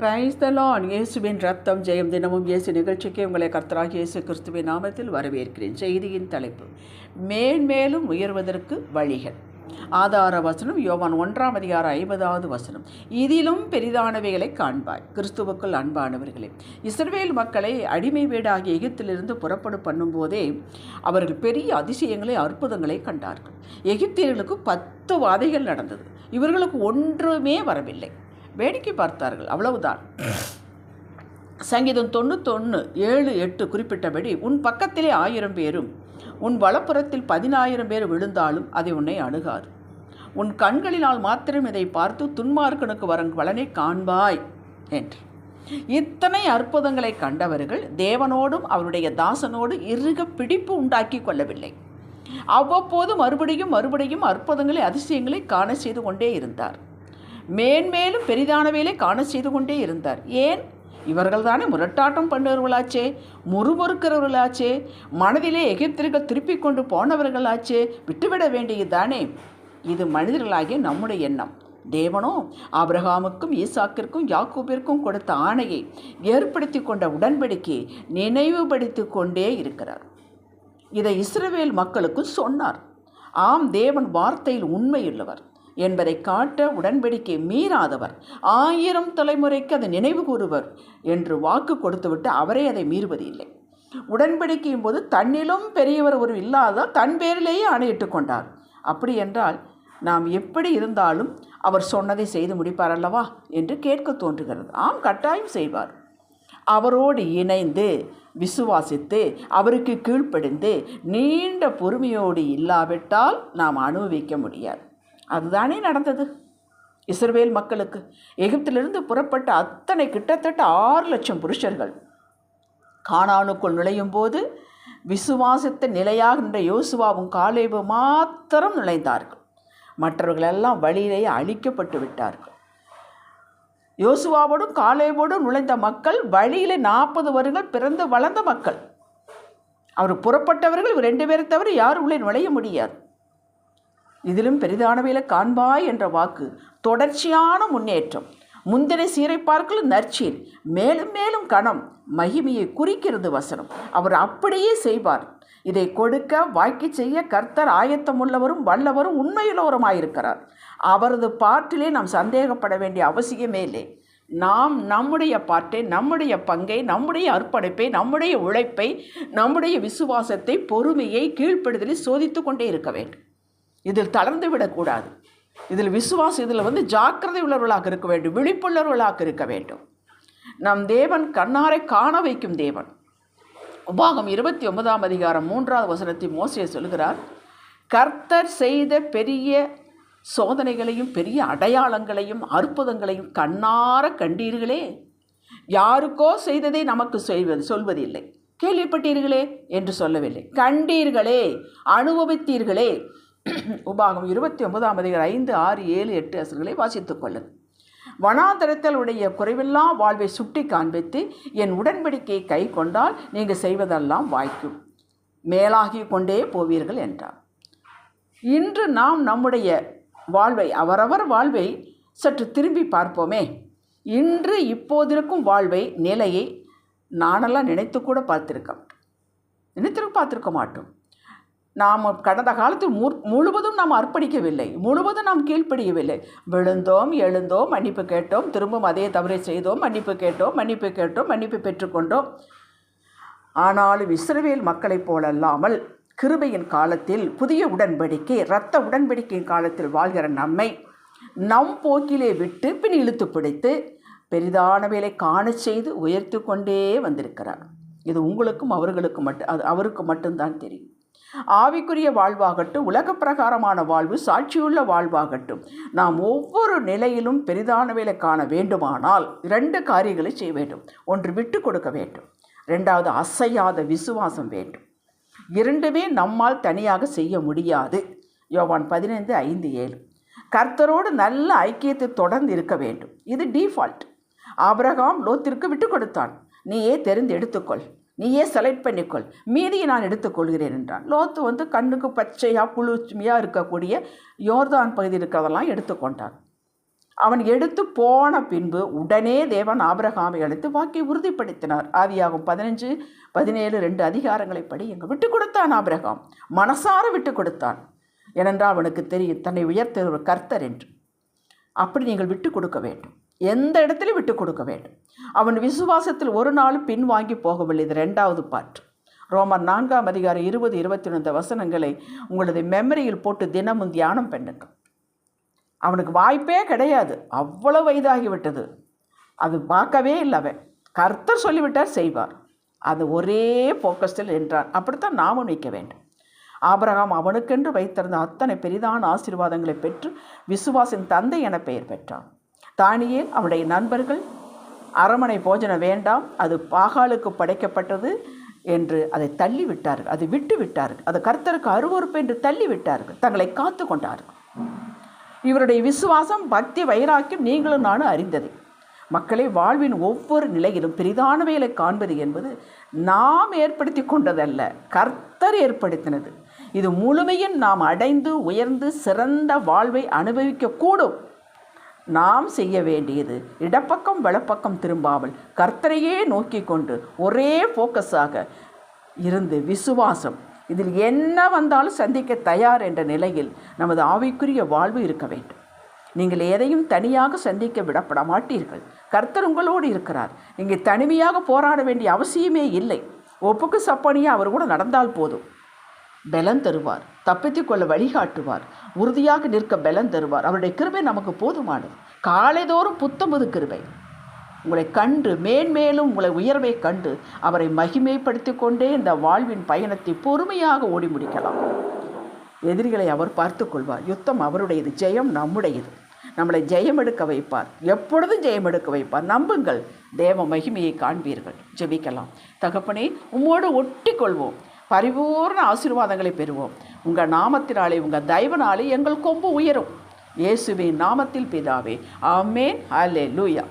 பிரைஸ்தலான் இயேசுவின் ரத்தம் ஜெயம் தினமும் இயேசு நிகழ்ச்சிக்கு உங்களை கர்த்தராக இயேசு கிறிஸ்துவின் நாமத்தில் வரவேற்கிறேன். செய்தியின் தலைப்பு மேன்மேலும் உயர்வதற்கு வழிகள். ஆதார வசனம் யோவான் ஒன்றாம் அதிகாரம் ஐம்பதாவது வசனம். இதிலும் பெரிதானவைகளை காண்பாய். கிறிஸ்துவுக்குள் அன்பானவர்களே இஸ்ரவேல் மக்களை அடிமை வீடாகிய எகிப்திலிருந்து புறப்படும் பண்ணும்போதே அவர்கள் பெரிய அதிசயங்களை அற்புதங்களை கண்டார்கள். எகிப்தியர்களுக்கு பத்து வாதைகள் நடந்தது. இவர்களுக்கு ஒன்றுமே வரவில்லை. வேடிக்கை பார்த்தார்கள். அவ்வளவுதான். சங்கீதம் தொண்ணூத்தொன்று ஏழு எட்டு குறிப்பிட்டபடி உன் பக்கத்திலே ஆயிரம் பேரும் உன் வலப்புறத்தில் பதினாயிரம் பேர் விழுந்தாலும் அதை உன்னை அணுகாது. உன் கண்களினால் மாத்திரம் இதை பார்த்து துன்மார்க்கனுக்கு வரும் பலனை காண்பாய் என்று. இத்தனை அற்புதங்களை கண்டவர்கள் தேவனோடும் அவருடைய தாசனோடு இறுக பிடிப்பு உண்டாக்கி கொள்ளவில்லை. அவ்வப்போது மறுபடியும் மறுபடியும் அற்புதங்களை அதிசயங்களை காண செய்து கொண்டே இருந்தார். மேன்மேலும் பெரிதானவையிலே காண செய்து கொண்டே இருந்தார். ஏன்? இவர்கள் தானே முரட்டாட்டம் பண்ணுறவர்களாச்சே முறுமுறுக்கிறவர்களாச்சே மனதிலே எகிப்திர்கள் திருப்பி கொண்டு போனவர்களாச்சே விட்டுவிட வேண்டியது தானே இது மனிதர்களாகிய நம்முடைய எண்ணம். தேவனோ ஆபிரகாமுக்கும் ஈசாக்கிற்கும் யாக்கூபிற்கும் கொடுத்த ஆணையை ஏற்படுத்தி கொண்ட உடன்படிக்கையை நினைவுபடுத்தி கொண்டே இருக்கிறார். இதை இஸ்ரவேல் மக்களுக்கு சொன்னார். ஆம் தேவன் வார்த்தையில் உண்மையுள்ளவர். என்பதை காட்ட உடன்படிக்கை மீறாதவர். ஆயிரம் தலைமுறைக்கு அதை நினைவு கூறுவர் என்று வாக்கு கொடுத்துவிட்டு அவரே அதை மீறுவது இல்லை உடன்படிக்கையும் போது தன்னிலும் பெரியவர் ஒரு இல்லாத தன் பேரிலேயே ஆணையிட்டு கொண்டார். அப்படி என்றால் நாம் எப்படி இருந்தாலும் அவர் சொன்னதை செய்து முடிப்பார் அல்லவா என்று கேட்க தோன்றுகிறது. ஆம் கட்டாயம் செய்வார். அவரோடு இணைந்து விசுவாசித்து அவருக்கு கீழ்ப்படிந்து நீண்ட பொறுமையோடு இல்லாவிட்டால் நாம் அனுபவிக்க முடியாது. அதுதானே நடந்தது. இஸ்ரவேல் மக்களுக்கு எகிப்திலிருந்து புறப்பட்ட அத்தனை கிட்டத்தட்ட ஆறு லட்சம் புருஷர்கள். காணானுக்குள் நுழையும் போது விசுவாசத்தை நிலையாகின்ற யோசுவாவும் காலேபு மாத்திரம் நுழைந்தார்கள். மற்றவர்களெல்லாம் வழியிலேயே அழிக்கப்பட்டு விட்டார்கள். யோசுவாவோடும் காலேவோடும் நுழைந்த மக்கள் வழியிலே நாற்பது வருங்கள் பிறந்து வளர்ந்த மக்கள். அவர் புறப்பட்டவர்கள் ரெண்டு பேரை தவிர யாரும் உள்ளே நுழைய முடியாது. இதிலும் பெரிதானவையில் காண்பாய் என்ற வாக்கு தொடர்ச்சியான முன்னேற்றம். முந்தின சீரை பார்க்கலும் நற்சீர் மேலும் மேலும் கணம் மகிமையை குறிக்கிறது வசனம். அவர் அப்படியே செய்வார். இதை கொடுக்க வாக்கி செய்ய கர்த்தர் ஆயத்தமுள்ளவரும் வல்லவரும் உண்மையுள்ளவருமாயிருக்கிறார். அவரது பாட்டிலே நாம் சந்தேகப்பட வேண்டிய அவசியமே இல்லை. நாம் நம்முடைய பாட்டை நம்முடைய பங்கை நம்முடைய அர்ப்பணிப்பை நம்முடைய உழைப்பை நம்முடைய விசுவாசத்தை பொறுமையை கீழ்ப்படுதலை சோதித்து கொண்டே இருக்க வேண்டும். இதில் தளர்ந்து விடக்கூடாது. இதில் விசுவாசம் இதில் வந்து ஜாக்கிரதை உள்ளவர்களாக இருக்க வேண்டும் விழிப்புள்ளவர்களாக இருக்க வேண்டும். நம் தேவன் கண்ணாரை காண வைக்கும் தேவன். உபாகம் இருபத்தி ஒன்பதாம் அதிகாரம் மூன்றாவது வசனத்தை மோசியை சொல்கிறார் கர்த்தர் செய்த பெரிய சோதனைகளையும் பெரிய அடையாளங்களையும் அற்புதங்களையும் கண்ணார கண்டீர்களே? யாருக்கோ செய்ததை நமக்கு செய்வது சொல்வதில்லை. கேள்விப்பட்டீர்களே? என்று சொல்லவில்லை. கண்டீர்களே அனுபவித்தீர்களே உபாகம் இருபத்தி ஒன்பதாம் அதிகாரம் ஐந்து ஆறு ஏழு எட்டு அசல்களை வாசித்துக் கொள்ளுங்கள் வனாந்தரத்தில் உடைய குறைவில்லா வாழ்வை சுட்டி காண்பித்து என் உடன்படிக்கையை கை கொண்டால் நீங்கள் செய்வதெல்லாம் வாய்க்கும். மேலாகி கொண்டே போவீர்கள் என்றார். இன்று நாம் நம்முடைய வாழ்வை அவரவர் வாழ்வை சற்று திரும்பி பார்ப்போமே. இன்று இப்போதிருக்கும் வாழ்வை நிலையை நானெல்லாம் நினைத்து கூட பார்த்துருக்க நினைத்திருக்க பார்த்துருக்க மாட்டோம். நாம் கடந்த காலத்தில் முழுவதும் நாம் அர்ப்பணிக்கவில்லை. முழுவதும் நாம் கீழ்ப்படியவில்லை. விழுந்தோம் எழுந்தோம் மன்னிப்பு கேட்டோம் திரும்பவும் அதே தவறை செய்தோம் மன்னிப்பு கேட்டோம் மன்னிப்பு கேட்டோம் மன்னிப்பு பெற்றுக்கொண்டோம். ஆனாலும் இஸ்ரவேல் மக்களைப் போலல்லாமல் கிருபையின் காலத்தில் புதிய உடன்படிக்கை இரத்த உடன்படிக்கையின் காலத்தில் வாழ்கிற நம்மை நம் போக்கிலே விட்டு பின் இழுத்து பிடித்து பெரிதான வேலை காண செய்து உயர்த்து கொண்டே வந்திருக்கிறார். இது உங்களுக்கும் அவர்களுக்கும் மட்டும் அது அவருக்கு மட்டும்தான் தெரியும். ஆவிக்குரிய வாழ்வாகட்டும் உலக பிரகாரமான வாழ்வு சாட்சியுள்ள வாழ்வாகட்டும். நாம் ஒவ்வொரு நிலையிலும் பெரிதானவைகளை காண வேண்டுமானால் இரண்டு காரியங்களை செய்ய வேண்டும். ஒன்று விட்டு கொடுக்க வேண்டும். ரெண்டாவது அசையாத விசுவாசம் வேண்டும். இரண்டுமே நம்மால் தனியாக செய்ய முடியாது. யோவான் பதினைந்து ஐந்து ஏழு. கர்த்தரோடு நல்ல ஐக்கியத்தை தொடர்ந்து இருக்க வேண்டும். இது டீஃபால்ட் ஆபிரகாம் லோத்திற்கு விட்டு கொடுத்தான். நீயே தெரிந்து எடுத்துக்கொள். நீயே செலக்ட் பண்ணிக்கொள். மீதியை நான் எடுத்துக்கொள்கிறேன் என்றான். லோத்து வந்து கண்ணுக்கு பச்சையாக குளிர்ச்சியாக இருக்கக்கூடிய யோர்தான் பகுதி இருக்கிறதெல்லாம் எடுத்துக்கொண்டான் அவன் எடுத்து போன பின்பு உடனே தேவன் ஆபிரகாமை அழைத்து வாக்கை உறுதிப்படுத்தினார். ஆதியாகும் பதினஞ்சு பதினேழு ரெண்டு அதிகாரங்களை படி எங்கள் விட்டு கொடுத்தான் ஆபரகாம். மனசார விட்டு கொடுத்தான். ஏனென்றால் அவனுக்கு தெரியும் தன்னை உயர்த்த ஒரு கர்த்தர் என்று. அப்படி நீங்கள் விட்டு கொடுக்க வேண்டும். எந்த இடத்துலையும் விட்டு கொடுக்க வேண்டும். அவன் விசுவாசத்தில் ஒரு நாளும் பின்வாங்கி போகவில்லை. இது ரெண்டாவது பாட்டு ரோமர் நான்காம் அதிகாரம் இருபது இருபத்தி ஒன்று வசனங்களை உங்களது மெமரியில் போட்டு தினமும் தியானம் பண்ணுங்கள். அவனுக்கு வாய்ப்பே கிடையாது. அவ்வளோ வயதாகிவிட்டது. அது பார்க்கவே இல்லை அவன். கர்த்தர் சொல்லிவிட்டார் செய்வார். அது ஒரே ஃபோக்கஸ்டில் என்றான். அப்படித்தான் நாமும் நிற்க வேண்டும். ஆபரகாம் அவனுக்கென்று வைத்திருந்த அத்தனை பெரிதான ஆசீர்வாதங்களை பெற்று விசுவாசின் தந்தை என பெயர் பெற்றான். தானியேல் அவனுடைய நண்பர்கள். அரமனை போஜனம் வேண்டாம் அது பாகாலுக்கு படைக்கப்பட்டது என்று அதை தள்ளிவிட்டார்கள். அதை விட்டு விட்டார்கள் அது கர்த்தருக்கு அருவறுப்பு என்று தள்ளிவிட்டார்கள். தங்களை காத்து கொண்டார்கள். இவருடைய விசுவாசம் பக்தி வைராக்கியம் நீங்களும் நானும் அறிந்தது. மக்களை வாழ்வின் ஒவ்வொரு நிலையிலும் பெரிதானவைகளை காண்பது என்பது நாம் ஏற்படுத்தி கொண்டதல்ல கர்த்தர் ஏற்படுத்தினது. இது முழுமையும் நாம் அடைந்து உயர்ந்து சிறந்த வாழ்வை அனுபவிக்கக்கூடும் நாம் செய்ய வேண்டியது இடப்பக்கம் வலப்பக்கம் திரும்பாமல் கர்த்தரையே நோக்கி கொண்டு ஒரே ஃபோக்கஸாக இருந்து விசுவாசம். இதில் என்ன வந்தாலும் சந்திக்க தயார் என்ற நிலையில் நமது ஆவிக்குரிய வாழ்வு இருக்க வேண்டும். நீங்கள் எதையும் தனியாக சந்திக்க விடப்பட மாட்டீர்கள். கர்த்தர் உங்களோடு இருக்கிறார். நீங்கள் தனிமையாக போராட வேண்டிய அவசியமே இல்லை. ஒப்புக்கு சப்பனியாக அவர் கூட நடந்தால் போதும். பலம் தருவார். தப்பித்துக் கொள்ள வழிகாட்டுவார். உறுதியாக நிற்க பலம் தருவார். அவருடைய கிருபை நமக்கு போதுமானது. காலைதோறும் புத்தம்பது கிருபை. உங்களை கண்டு மேன்மேலும் உங்களை உயர்வை கண்டு அவரை மகிமைப்படுத்தி கொண்டே இந்த வாழ்வின் பயணத்தை பொறுமையாக ஓடி முடிக்கலாம். எதிரிகளை அவர் பார்த்து கொள்வார். யுத்தம் அவருடையது ஜெயம் நம்முடையது. நம்மளை ஜெயம் எடுக்க வைப்பார். எப்பொழுதும் ஜெயம் எடுக்க வைப்பார். நம்புங்கள் தேவ மகிமையை காண்பீர்கள். ஜெபிக்கலாம். தகப்பனே உம்மோடு ஒட்டி கொள்வோம் பரிபூர்ண ஆசீர்வாதங்களை பெறுவோம். உங்கள் நாமத்தினாலே உங்கள் தயவனாலே எங்கள் கொம்பு உயரும். இயேசுவின் நாமத்தில் பிதாவே ஆமேன் அலே லூயா